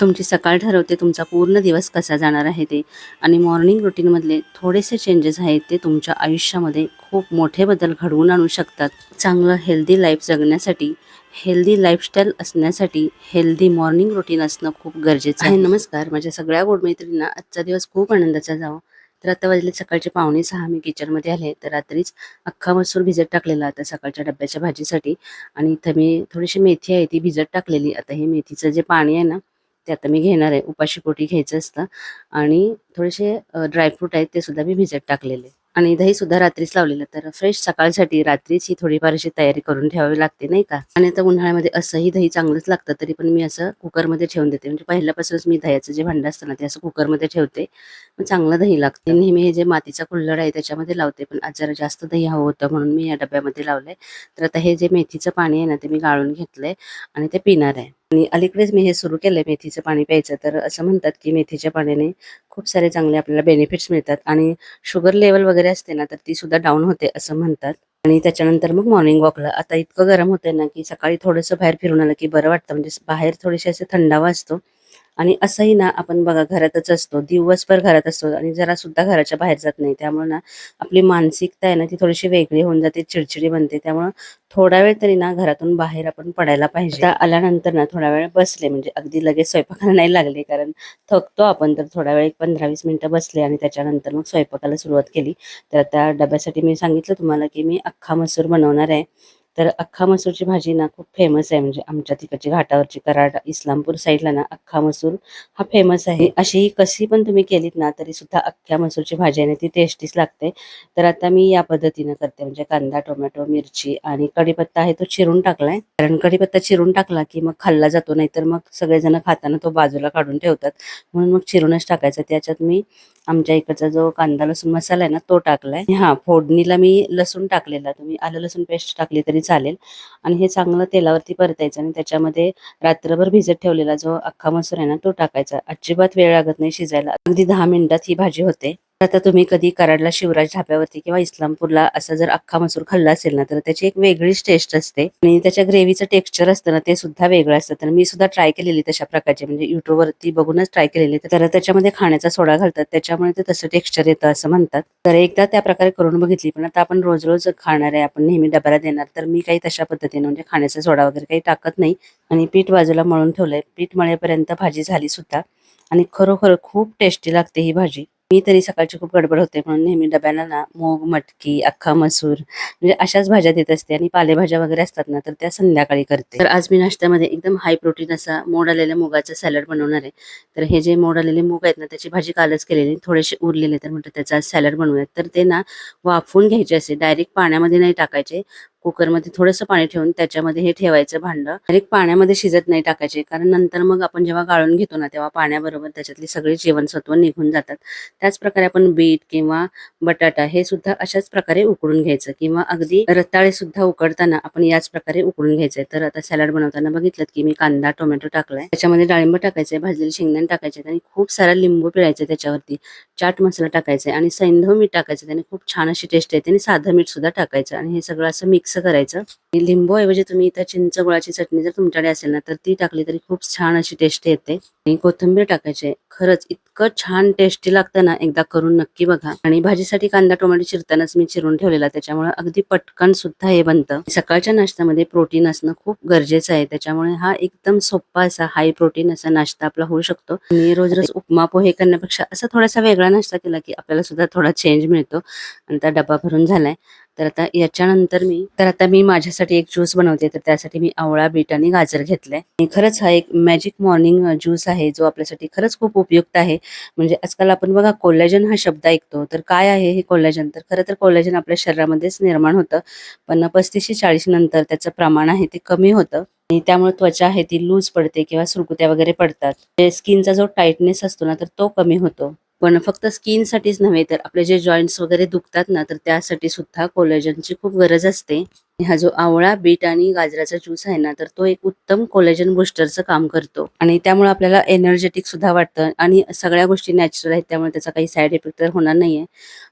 तुमची सकाळ ठरवते तुमचा पूर्ण दिवस कसा जाणार आहे ते. आणि मॉर्निंग रुटीनमधले थोडेसे चेंजेस आहेत ते तुमच्या आयुष्यामध्ये खूप मोठे बदल घडवून आणू शकतात. चांगलं हेल्दी लाईफ जगण्यासाठी हेल्दी लाईफस्टाईल असण्यासाठी हेल्दी मॉर्निंग रुटीन असणं खूप गरजेचं आहे. नमस्कार. माझ्या सगळ्या गोड मैत्रिणींना आजचा दिवस खूप आनंदाचा जावा. तर आता वाजले सकाळचे पावणे सहा. मी किचनमध्ये आले. तर रात्रीच अख्खा मसूर भिजत टाकलेला आता सकाळच्या डब्याच्या भाजीसाठी. आणि इथं मी थोडीशी मेथी आहे ती भिजत टाकलेली. आता हे मेथीचं जे पाणी आहे ना ते आता मी घेणार आहे. उपाशी पोटी घ्यायचं असतं. आणि थोडेसे ड्रायफ्रूट आहेत ते सुद्धा मी भिजत टाकलेले. आणि दही सुद्धा रात्रीच लावलेलं. तर फ्रेश सकाळसाठी रात्रीच ही थोडीफार अशी तयारी करून ठेवावी लागते नाही का? आणि आता उन्हाळ्यामध्ये असंही दही चांगलंच लागतं तरी पण मी असं कुकरमध्ये ठेवून देते. म्हणजे पहिल्यापासूनच मी दह्याचं जे भांडं असतं ना ते असं कुकरमध्ये ठेवते. पण चांगलं दही लागते. नेहमी हे जे मातीचा कुल्हड आहे त्याच्यामध्ये लावते. पण आज जरा जास्त दही हवं होतं म्हणून मी या डब्यामध्ये लावलंय. तर आता हे जे मेथीचं पाणी आहे ना ते मी गाळून घेतलंय आणि ते पिणार आहे. आणि अलीकडेच मी हे सुरू केलंय मेथीचं पाणी प्यायचं. तर असं म्हणतात की मेथीच्या पाण्याने खूप सारे चांगले आपल्याला बेनिफिट्स मिळतात आणि शुगर लेवल वगैरे असते ना तर ती सुद्धा डाऊन होते असं म्हणतात. आणि त्याच्यानंतर मग मॉर्निंग वॉकला आता इतकं गरम होतंय ना की सकाळी थोडंसं बाहेर फिरून आलं की बरं वाटतं. म्हणजे बाहेर थोडेसे असं थंडावा असतो. आणि असंही ना आपण बघा घरातच असतो दिवसभर घरात असतो आणि जरा सुद्धा घराच्या बाहेर जात नाही. त्यामुळे ना आपली मानसिकता आहे ना ती थोडीशी वेगळी होऊन जाते चिडचिडी बनते. त्यामुळं थोडा वेळ तरी ना घरातून बाहेर आपण पडायला पाहिजे. आल्यानंतर ना थोडा वेळ बसले म्हणजे अगदी लगेच स्वयंपाकाला नाही लागले कारण थकतो आपण तर थोडा वेळ एक पंधरा वीस मिनिटं बसले आणि त्याच्यानंतर मग स्वयंपाकाला सुरुवात केली. तर त्या डब्यासाठी मी सांगितलं तुम्हाला की मी अख्खा मसूर बनवणार आहे. तर अख्खा मसूरची भाजी ना खूप फेमस आहे. म्हणजे आमच्या तिकडची घाटावरची कराड इस्लामपूर साईडला ना अख्खा मसूर हा फेमस आहे. अशी कशी पण तुम्ही केलीत ना तरी सुद्धा अख्ख्या मसूरची भाजी आहे ती टेस्टीच लागते. तर आता मी या पद्धतीनं करते. म्हणजे कांदा टोमॅटो मिरची आणि कढीपत्ता आहे तो चिरून टाकलाय. कारण कढीपत्ता चिरून टाकला की मग खाल्ला जातो नाहीतर मग सगळेजण खाताना तो बाजूला काढून ठेवतात. म्हणून मग चिरूनच टाकायचा. त्याच्यात मी आमच्या इकडचा जो कांदा लसूण मसाला आहे ना तो टाकलाय. हा फोडणीला मी लसूण टाकलेला. तुम्ही आलं लसूण पेस्ट टाकली तरी चालेल. आणि हे चांगलं तेलावरती परतायचं आणि त्याच्यामध्ये रात्रभर भिजत ठेवलेला जो अख्खा मसूर आहे ना तो टाकायचा. अजिबात वेळ लागत नाही शिजायला. अगदी दहा मिनिटात ही भाजी होते. आता तुम्ही कधी कराडला शिवराज ढाब्यावरती किंवा इस्लामपूरला असं जर अख्खा मसूर खाल्ला असेल ना तर त्याची एक वेगळीच टेस्ट असते. आणि त्याच्या ग्रेव्हीचं टेक्स्चर असतं ना ते सुद्धा वेगळं असतं. तर मी सुद्धा ट्राय केलेली तशा प्रकारचे म्हणजे युट्यूबवरती बघूनच ट्राय केलेली. तर त्याच्यामध्ये खाण्याचा सोडा घालतात. त्याच्यामुळे ते तसं टेक्स्चर येतं असं म्हणतात. तर एकदा त्या प्रकारे करून बघितली पण आता आपण रोज रोज खाणार आहे आपण नेहमी डब्याला देणार तर मी काही तशा पद्धतीने म्हणजे खाण्याचा सोडा वगैरे काही टाकत नाही. आणि पीठ बाजूला मळून ठेवलंय. पीठ मळेपर्यंत भाजी झाली सुद्धा. आणि खरोखर खूप टेस्टी लागते ही भाजी. मी तरी सकाळची खूप गडबड होते म्हणून नेहमी डब्याला ना मूग मटकी अख्खा मसूर म्हणजे अशाच भाज्या देत असते आणि पालेभाज्या वगैरे असतात ना तर त्या संध्याकाळी करते. तर आज मी नाश्त्यामध्ये एकदम हाय प्रोटीन असा मोड आलेल्या मुगाचा सॅलड बनवणार आहे. तर हे जे मोड आलेले मूग आहेत ना त्याची भाजी कालच केलेली थोडेसे उरलेले तर म्हटलं त्याचा सॅलड बनवूयात. तर ते ना वाफवून घ्यायचे असे डायरेक्ट पाण्यामध्ये नाही टाकायचे. कुकरमध्ये थोडंसं पाणी ठेवून त्याच्यामध्ये हे ठेवायचं भांडं. डायरेक्ट पाण्यामध्ये शिजत नाही टाकायचे कारण नंतर मग आपण जेव्हा गाळून घेतो ना तेव्हा पाण्याबरोबर त्याच्यातली सगळी जीवनसत्व निघून जातात. त्याच प्रकारे आपण बीट किंवा बटाटा हे सुद्धा अशाच प्रकारे उकळून घ्यायचं किंवा अगदी रताळे सुद्धा उकडताना आपण याच प्रकारे उकळून घ्यायचंय. तर आता सॅलड बनवताना बघितलं की मी कांदा टोमॅटो टाकलाय. त्याच्यामध्ये डाळिंब टाकायचंय भाजलेले शेंगदाणे टाकायचे आणि खूप सारा लिंबू पिळायचे त्याच्यावरती. चाट मसाला टाकायचा आणि सैंधव मीठ टाकायचं त्याने खूप छान अशी टेस्ट येते आणि साधं मीठ सुद्धा टाकायचं आणि हे सगळं असं मिक्स करायचं. लिंबू ऐवजी तुम्ही इथं चिंच गुळाची चटणी जर तुमच्याकडे असेल ना तर ती टाकली तरी खूप छान अशी टेस्ट येते. आणि कोथिंबीर टाकायची. खरंच इतकं छान टेस्टी लागतं ना एकदा करून नक्की बघा. आणि भाजीसाठी कांदा टोमॅटो चिरतानाच मी चिरून ठेवलेला त्याच्यामुळे अगदी पटकन सुद्धा हे बनतं. सकाळच्या नाश्त्यामध्ये प्रोटीन असणं खूप गरजेचं आहे. त्याच्यामुळे हा एकदम सोपा असा हाय प्रोटीन असा नाश्ता आपला होऊ शकतो. आणि रोज रोज उपमा पोहे करण्यापेक्षा असा थोडासा वेगळा नाश्ता केला की आपल्याला सुद्धा थोडा चेंज मिळतो. आणि त्या डबा भरून झालाय. तर आता याच्यानंतर मी तर आता मी माझ्या माझ्यासाठी एक ज्यूस बनवते तर त्यासाठी मी आवळा बीट आणि गाजर घेतलंय. आणि खरंच हा एक मॅजिक मॉर्निंग ज्यूस आहे जो आपल्यासाठी खरंच खूप उपयुक्त आहे. म्हणजे आजकाल आपण बघा कोलॅजन हा शब्द ऐकतो तर काय आहे हे कोलॅजन तर खरं तर कोलॅजन आपल्या शरीरामध्येच निर्माण होतं. पण पस्तीसशे चाळीस नंतर त्याचं प्रमाण आहे ते कमी होतं. आणि त्यामुळे त्वचा आहे ती लूज पडते किंवा सुरकुत्या वगैरे पडतात. स्किनचा जो टाईटनेस असतो ना तर तो कमी होतो. पण फक्त स्किनसाठीच नव्हे तर आपले जे जॉईंट्स वगैरे दुखतात ना तर त्यासाठी सुद्धा कोलॅजनची खूप गरज असते. हा जो आवळा बीट आणि गाजराचा ज्यूस आहे ना तर तो एक उत्तम कोलेजन बुस्टरचं काम करतो. आणि त्यामुळे आपल्याला एनर्जेटिक सुद्धा वाटतं. आणि सगळ्या गोष्टी नॅचरल आहेत त्यामुळे त्याचा काही साईड इफेक्ट तर होणार नाहीये.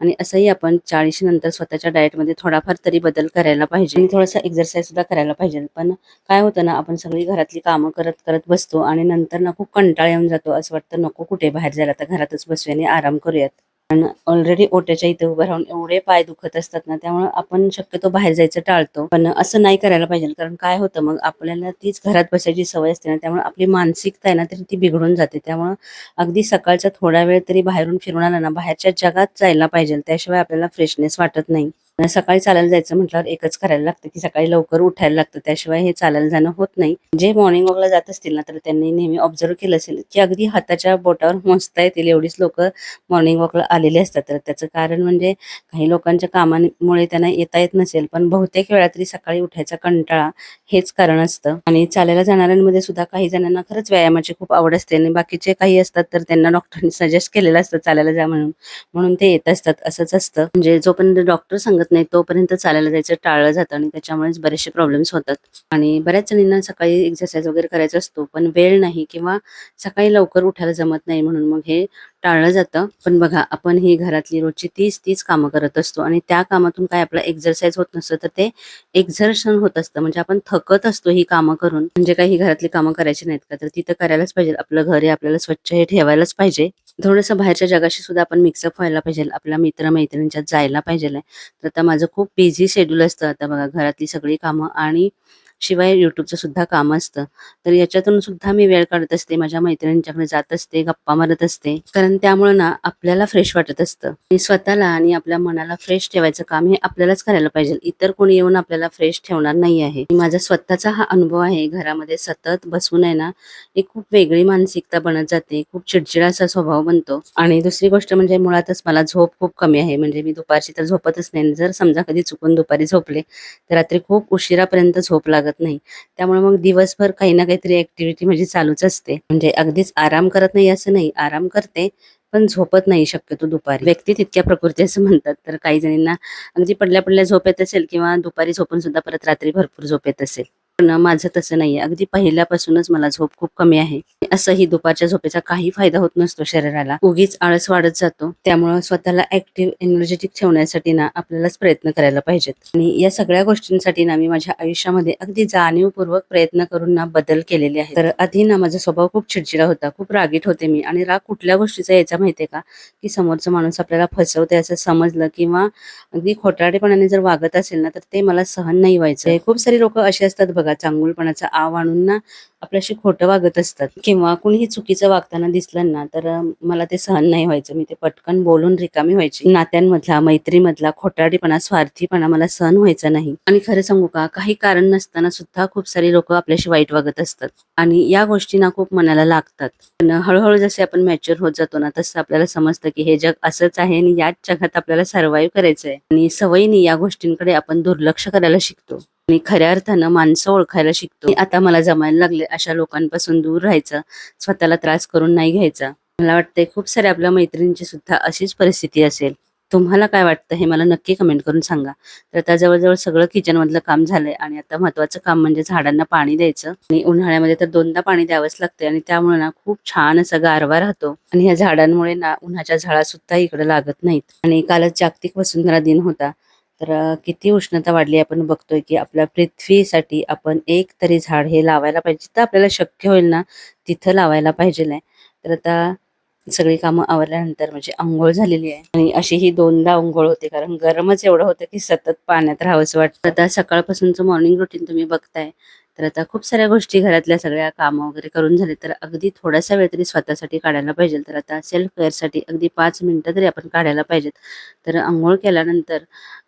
आणि असंही आपण चाळीस नंतर स्वतःच्या डाएटमध्ये थोडाफार तरी बदल करायला पाहिजे. आणि थोडासा एक्झरसाईज सुद्धा करायला पाहिजे. पण काय होतं ना आपण सगळी घरातली कामं करत करत बसतो आणि नंतर ना खूप कंटाळा येऊन जातो. असं वाटतं नको कुठे बाहेर जायला तर घरातच बसूया आणि आराम करूयात. कारण ऑलरेडी ओट्याच्या इथे उभं राहून एवढे पाय दुखत असतात ना त्यामुळे आपण शक्यतो बाहेर जायचं टाळतो. पण असं नाही करायला पाहिजे कारण काय होतं मग आपल्याला तीच घरात बसायची सवय असते ना त्यामुळे आपली मानसिकता आहे ना तरी ती बिघडून जाते. त्यामुळे अगदी सकाळचा थोडा वेळ तरी बाहेरून फिरून आला ना बाहेरच्या जगात जायला पाहिजे. त्याशिवाय आपल्याला फ्रेशनेस वाटत नाही. सकाळी चालायला जायचं म्हटल्यावर एकच करायला लागतं की सकाळी लवकर उठायला लागतं. त्याशिवाय हे चालायला जाणं होत नाही. जे मॉर्निंग वॉकला जात असतील ना तर त्यांनी नेहमी ऑब्झर्व केलं असेल की अगदी हाताच्या बोटावर मोजता येतील. एवढीच लोक मॉर्निंग वॉकला आलेले असतात. तर त्याचं कारण म्हणजे काही लोकांच्या कामामुळे त्यांना येता येत नसेल पण बहुतेक वेळा तरी सकाळी उठायचा कंटाळा हेच कारण असतं. आणि चालायला जाणाऱ्यांमध्ये सुद्धा काही जणांना खरंच व्यायामाची खूप आवड असते आणि बाकीचे काही असतात तर त्यांना डॉक्टरांनी सजेस्ट केलेलं असतं चालायला जा म्हणून. म्हणून ते येत असतात. असंच असतं. म्हणजे जोपर्यंत डॉक्टर सांगत नाही तोपर्यंत चालायला जायचं टाळलं जातं आणि त्याच्यामुळेच बरेचसे प्रॉब्लेम्स होतात. आणि बऱ्याच जणींना सकाळी एक्सरसाइज वगैरे करायचा असतो पण वेळ नाही किंवा सकाळी लवकर उठायला जमत नाही म्हणून मग हे टाळलं जातं. पण बघा आपण ही घरातली रोजची तीच तीच कामं करत असतो आणि त्या कामातून काय आपला एक्झरसाईज होत नसतं तर ते एक्झर्शन होत असतं. म्हणजे आपण थकत असतो ही कामं करून. म्हणजे काही घरातली कामं करायची नाहीत का तर तिथं करायलाच पाहिजे आपलं घर हे आपल्याला स्वच्छ हे ठेवायलाच पाहिजे. थोडंसं बाहेरच्या जगाशी सुद्धा आपण मिक्सअप व्हायला पाहिजे. आपल्या मित्रमैत्रिणींच्यात जायला पाहिजे तर आता माझं खूप बिझी शेड्यूल असतं. आता बघा घरातली सगळी कामं आणि शिवाय युट्यूबचं सुद्धा काम असतं. तर याच्यातून सुद्धा मी वेळ काढत असते. माझ्या मैत्रिणींच्याकडे जात असते गप्पा मारत असते. कारण त्यामुळे ना आपल्याला फ्रेश वाटत असतं. आणि स्वतःला आणि आपल्या मनाला फ्रेश ठेवायचं काम हे आपल्यालाच करायला पाहिजे. इतर कोणी येऊन आपल्याला फ्रेश ठेवणार नाही आहे. माझा स्वतःचा हा अनुभव आहे. घरामध्ये सतत बसून आहे ना एक खूप वेगळी मानसिकता बनत जाते. खूप चिडचिडा असा स्वभाव बनतो. आणि दुसरी गोष्ट म्हणजे मुळातच मला झोप खूप कमी आहे. म्हणजे मी दुपारची तर झोपतच नाही. जर समजा कधी चुकून दुपारी झोपले तर रात्री खूप उशिरापर्यंत झोप लागत नाही. त्यामुळे मग दिवसभर काही ना काहीतरी ऍक्टिव्हिटी माझी चालूच असते. म्हणजे अगदीच आराम करत नाही असं नाही आराम करते पण झोपत नाही शक्यतो दुपारी. व्यक्ती तितक्या प्रकृती असं म्हणतात तर काही जणींना अगदी पडल्या पडल्या झोप येत असेल किंवा दुपारी झोपून सुद्धा परत रात्री भरपूर झोप येत असेल. पण माझं तसं नाहीये. अगदी पहिल्यापासूनच मला झोप खूप कमी आहे. असंही दुपारच्या झोपेचा काही फायदा होत नसतो शरीराला. उगीच आळस वाढत जातो. त्यामुळे स्वतःला ऍक्टिव्ह एनर्जेटिक ठेवण्यासाठी ना आपल्यालाच प्रयत्न करायला पाहिजेत. आणि या सगळ्या गोष्टींसाठी ना मी माझ्या आयुष्यामध्ये अगदी जाणीवपूर्वक प्रयत्न करून ना बदल केलेले आहे तर आधी ना माझा स्वभाव खूप चिडचिडा होता. खूप रागीट होते मी. आणि राग कुठल्या गोष्टीचा यायचा माहितीये का? की समोरचा माणूस आपल्याला फसवते असं समजलं किंवा अगदी खोटारडेपणाने जर वागत असेल ना तर ते मला सहन नाही व्हायचं. खूप सारी लोक अशी असतात बघ. चांगुलपणाचा आव आणून ना आपल्याशी खोटं वागत असतात. किंवा कुणीही चुकीचं वागताना दिसलं ना तर मला ते सहन नाही व्हायचं. मी ते पटकन बोलून रिकामी व्हायची. नात्यांमधला मैत्रीमधला खोटाडीपणा स्वार्थीपणा मला सहन व्हायचा नाही. आणि खरं सांगू का काही कारण नसताना सुद्धा खूप सारी लोक आपल्याशी वाईट वागत असतात. आणि या गोष्टींना खूप मनाला लागतात. पण हळूहळू जसे आपण मॅच्युअर होत जातो ना तसं आपल्याला समजतं की हे जग असंच आहे आणि याच जगात आपल्याला सर्व्हाइव्ह करायचं आहे आणि सवयीने या गोष्टींकडे आपण दुर्लक्ष करायला शिकतो. आणि खऱ्या अर्थानं माणसं ओळखायला शिकतो. आता मला जमायला लागले अशा लोकांपासून दूर राहायचं स्वतःला त्रास करून नाही घ्यायचा. मला वाटतंय खूप साऱ्या आपल्या मैत्रिणींची सुद्धा अशीच परिस्थिती असेल. तुम्हाला काय वाटतं हे मला नक्की कमेंट करून सांगा. तर आता जवळजवळ सगळं किचन मधलं काम झालंय आणि आता महत्वाचं काम म्हणजे झाडांना पाणी द्यायचं. आणि उन्हाळ्यामध्ये तर दोनदा पाणी द्यावंच लागतंय आणि त्यामुळे ना खूप छान असा गारवा राहतो. आणि ह्या झाडांमुळे ना उन्हाच्या झाडा सुद्धा इकडे लागत नाहीत. आणि कालच जागतिक वसुंधरा दिन होता. तर किती उष्णता वाढली आपण बघतोय की आपल्या पृथ्वीसाठी आपण एक तरी झाड हे लावायला पाहिजे. तर आपल्याला शक्य होईल ना तिथं लावायला पाहिजे तर आता सगळी कामं आवरल्यानंतर म्हणजे आंघोळ झालेली आहे. आणि अशी ही दोनदा आंघोळ होते कारण गरमच एवढं होतं की सतत पाण्यात राहावंसं वाटतं. आता सकाळपासूनचं मॉर्निंग रुटीन तुम्ही बघताय. तर आता खूप साऱ्या गोष्टी घरातल्या सगळ्या कामं वगैरे करून झाले तर अगदी थोडासा वेळ तरी स्वतःसाठी काढायला पाहिजे. तर आता सेल्फ केअरसाठी अगदी पाच मिनिटं तरी आपण काढायला पाहिजेत. तर आंघोळ केल्यानंतर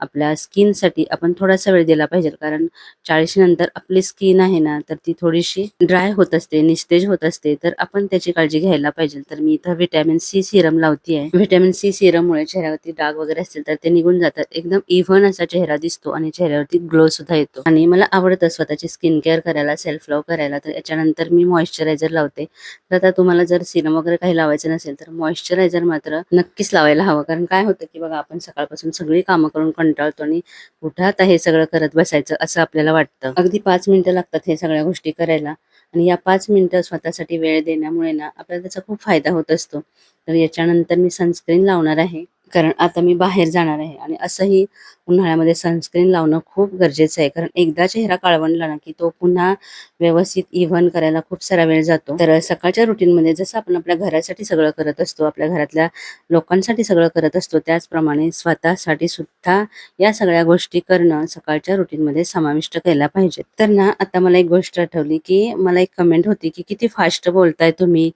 आपल्या स्किनसाठी आपण थोडासा वेळ दिला पाहिजे कारण चाळीशी नंतर आपली स्किन आहे ना तर ती थोडीशी ड्राय होत असते निस्तेज होत असते. तर आपण त्याची काळजी घ्यायला पाहिजे. तर मी इथं व्हिटॅमिन सी सिरम लावती आहे व्हिटॅमिन सी सिरममुळे चेहऱ्यावरती डाग वगैरे असतील तर ते निघून जातात. एकदम इव्हन असा चेहरा दिसतो आणि चेहऱ्यावरती ग्लो सुद्धा येतो. आणि मला आवडतं स्वतःची स्किन केअर केअर करायला सेल्फ लव करायला तर याच्यानंतर मी मॉइश्चरायझर लावते. तर आता तुम्हाला जर सिरम वगैरे काही लावायचं नसेल तर मॉइश्चरायझर मात्र नक्कीच लावायला हवं. कारण काय होतं की बघा आपण सकाळपासून सगळी कामं करून कंटाळतो आणि कुठं आता हे सगळं करत बसायचं असं आपल्याला वाटतं. अगदी पाच मिनिटं लागतात हे सगळ्या गोष्टी करायला आणि या पाच मिनिटं स्वतःसाठी वेळ देण्यामुळे ना आपल्याला त्याचा खूप फायदा होत असतो. तर याच्यानंतर मी सनस्क्रीन लावणार आहे. कारण आता मी बाहेर जाणार आहे आणि असंही उन्हाळ्यामध्ये सनस्क्रीन लावणं खूप गरजेचं आहे. कारण एकदा चेहरा काळवंडला ना की तो पुन्हा व्यवस्थित इव्हन करायला खूप सारा वेळ जातो. तर सकाळच्या रुटीनमध्ये जसं आपण आपल्या घरासाठी सगळं करत असतो आपल्या घरातल्या लोकांसाठी सगळं करत असतो त्याचप्रमाणे स्वतःसाठी सुद्धा या सगळ्या गोष्टी करणं सकाळच्या रुटीनमध्ये समाविष्ट केल्या पाहिजेत तर ना आता मला एक गोष्ट आठवली की मला एक कमेंट होती की किती फास्ट बोलताय तुम्ही.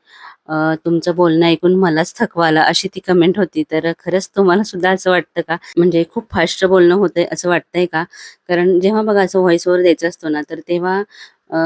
तुमचं बोलणं ऐकून मलाच थकवा आला अशी ती कमेंट होती. तर खरंच तुम्हाला सुद्धा असं वाटतं का? म्हणजे खूप फास्ट बोलणं होतंय असं वाटतंय का? कारण जेव्हा बघा असं व्हॉइस ओव्हर द्यायचं असतो ना तर तेव्हा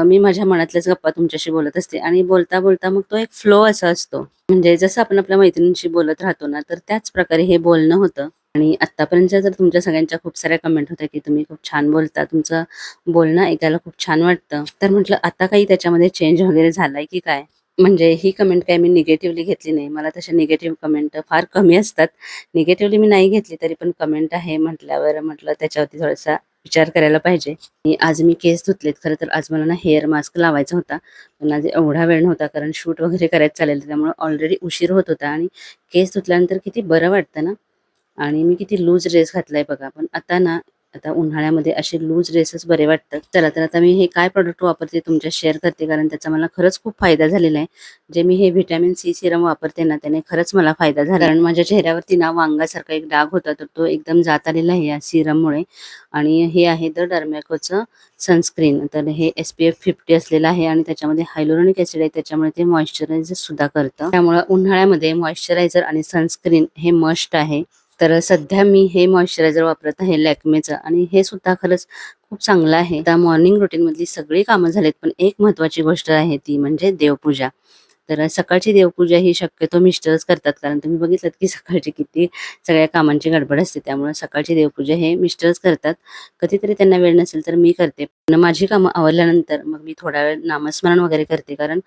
मी माझ्या मनातल्याच गप्पा तुमच्याशी बोलत असते. आणि बोलता बोलता मग तो एक फ्लो असा असतो. म्हणजे जसं आपण आपल्या मैत्रिणींशी बोलत राहतो ना तर त्याच प्रकारे हे बोलणं होतं. आणि आतापर्यंत तर तुमच्या सगळ्यांच्या खूप साऱ्या कमेंट होत्या की तुम्ही खूप छान बोलता तुमचं बोलणं ऐकायला खूप छान वाटतं. तर म्हटलं आता काही त्याच्यामध्ये चेंज वगैरे झालाय की काय? म्हणजे ही कमेंट काय मी निगेटिव्हली घेतली नाही. मला तशा निगेटिव्ह कमेंट फार कमी असतात. निगेटिव्हली मी नाही घेतली तरी पण कमेंट आहे म्हटल्यावर म्हटलं त्याच्यावरती थोडासा विचार करायला पाहिजे. आज मी केस धुतलेत. खरं तर आज मला ना हेअर मास्क लावायचा होता. पण आज एवढा वेळ नव्हता कारण शूट वगैरे करायचं चालेल त्यामुळे ऑलरेडी उशीर होत होता आणि केस धुतल्यानंतर किती बरं वाटतं ना? आणि मी किती लूज ड्रेस घातलाय बघा. पण आता ना आता उन्हाळ्यामध्ये असे लूज ड्रेसेस बरे वाटतात. चला तर आता मी हे काय प्रोडक्ट वापरते तुमच्या शेअर करते कारण त्याचा मला खरंच खूप फायदा झालेला आहे. जे मी हे व्हिटॅमिन सी सिरम वापरते ना त्याने खरंच मला फायदा झाला. कारण माझ्या चेहऱ्यावरती ना वांगासारखा एक डाग होता तर तो एकदम जात आलेला आहे या सिरममुळे आणि हे आहे द डर्मॅकोचं सनस्क्रीन तर हे एस पी एफ फिफ्टी असलेलं आहे आणि त्याच्यामध्ये हायलोरॉनिक ऍसिड आहे त्याच्यामुळे ते मॉइश्चरायझर सुद्धा करतं. त्यामुळे उन्हाळ्यामध्ये मॉइश्चरायझर आणि सनस्क्रीन हे मस्ट आहे. तर सध्या मी हे मॉइश्चरायझर वापरत आहे लॅक्मेचं आणि हे सुद्धा खरंच खूप चांगलं आहे. आता मॉर्निंग रुटीनमधली सगळी कामं झालीत पण एक महत्वाची गोष्ट आहे ती म्हणजे देवपूजा. तर सकाळची देवपूजा ही शक्यतो मिस्टरच करतात कारण तुम्ही बघितलं की सकाळची किती सगळ्या कामांची गडबड असते त्यामुळे सकाळची देवपूजा हे मिस्टरच करतात. कधीतरी त्यांना वेळ नसेल तर मी करते पण माझी कामं आवरल्यानंतर मग मी थोडा वेळ नामस्मरण वगैरे करते कारण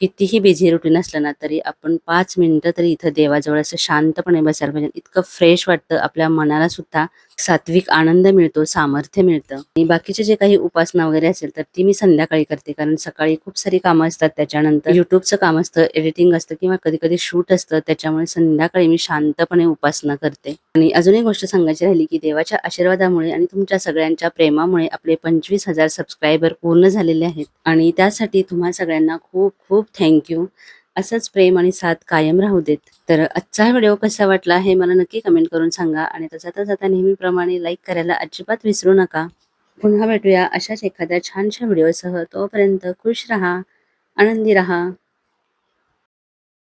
कितीही बिझी रुटीन असलं ना तरी आपण पाच मिनिटं तरी इथं देवाजवळ असं शांतपणे बसायला पाहिजे. इतकं फ्रेश वाटतं आपल्या मनाला सुद्धा सात्विक आनंद मिळतो सामर्थ्य मिळतं. आणि बाकीचे जे काही उपासना वगैरे असेल तर ती मी संध्याकाळी करते. कारण सकाळी खूप सारी कामं असतात त्याच्यानंतर. युट्यूबचं काम असतं एडिटिंग असतं किंवा कधी कधी शूट असतं त्याच्यामुळे संध्याकाळी मी शांतपणे उपासना करते. आणि अजून एक गोष्ट सांगायची राहिली की देवाच्या आशीर्वादामुळे आणि तुमच्या सगळ्यांच्या प्रेमामुळे आपले पंचवीस हजार सबस्क्रायबर पूर्ण झालेले आहेत. आणि त्यासाठी तुम्हा सगळ्यांना खूप खूप थँक्यू असंच प्रेम आणि साथ कायम राहू देत. तर आजचा व्हिडिओ कसा वाटला हे मला नक्की कमेंट करून सांगा आणि तसा जाता जाता नेहमीप्रमाणे लाईक करायला अजिबात विसरू नका. पुन्हा भेटूया अशाच एखाद्या छानशा व्हिडिओसह. तोपर्यंत खुश राहा आनंदी राहा.